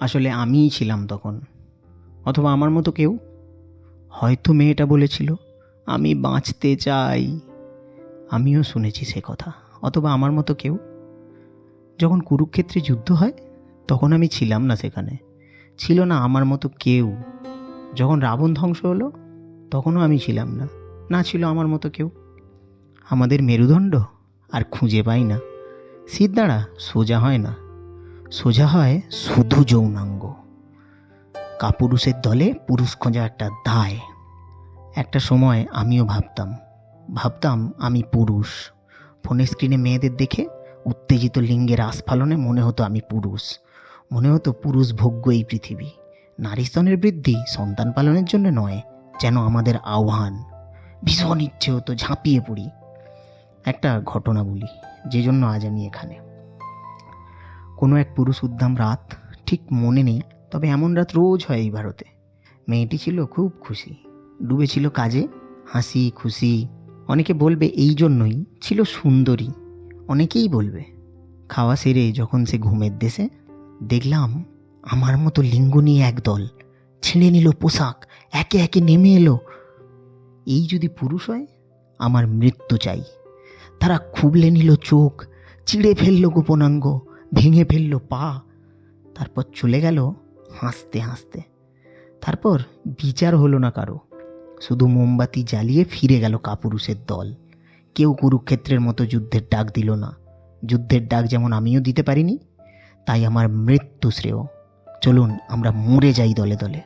আসলে আমিই ছিলাম তখন। অথবা আমার মতো কেউ? হয়তো মেয়েটা বলেছিল, আমি বাঁচতে চাই। আমিও শুনেছি সে কথা। অথবা আমার মতো কেউ? যখন কুরুক্ষেত্রে যুদ্ধ হয়, তখন আমি ছিলাম না সেখানে। ছিল না আমার মতো কেউ। যখন রাবণ ধ্বংস হলো, তখনও আমি ছিলাম না। না ছিল আমার মতো কেউ। আমাদের মেরুদণ্ড আর খুঁজে পাই না। সিদ্ধারা সোজা হয় না। সোজা হয় শুধু যৌনাঙ্গ। কাপুরুষের দলে পুরুষ খোঁজা একটা দায়। একটা সময় আমিও ভাবতাম ভাবতাম আমি পুরুষ। ফোনের স্ক্রিনে মেয়েদের দেখে উত্তেজিত লিঙ্গের আস্ফালনে মনে হতো আমি পুরুষ। মনে হতো পুরুষ ভোগ্য এই পৃথিবী। নারী স্তনের বৃদ্ধি সন্তান পালনের জন্য নয়, যেন আমাদের আহ্বান। ভীষণ ইচ্ছে হতো ঝাঁপিয়ে পড়ি। একটা ঘটনা বলি, যে জন্য আজ আমি এখানে। কোনো এক পুরুষ উদ্দাম রাত ঠিক মনে নেই, তবে এমন রাত রোজ হয় এই ভারতে। মেয়েটি ছিল খুব খুশি। ডুবেছিল কাজে, হাসি খুশি। অনেকে বলবে এই জন্যই ছিল সুন্দরী। অনেকেই বলবে, খাওয়া সেরে যখন সে ঘুমের দেশে, দেখলাম আমার মতো লিঙ্গ নিয়ে একদল ছিঁড়ে নিল পোশাক, একে একে নেমে এলো। এই যদি পুরুষ হয়, আমার মৃত্যু চাই। তারা খুবলে নিল চোখ, চিড়ে ফেলল গোপনাঙ্গ ভেঙে ফেলল পা। তারপর চলে গেল হাসতে হাসতে। তারপর বিচার হলো না কারও। শুধু মোমবাতি জ্বালিয়ে ফিরে গেল কাপুরুষের দল। কেউ কুরুক্ষেত্রের মতো যুদ্ধের ডাক দিল না। যুদ্ধের ডাক যেমন আমিও দিতে পারিনি, তাই আমার মৃত্যু শ্রেয়। চলুন, আমরা মরে যাই দলে দলে।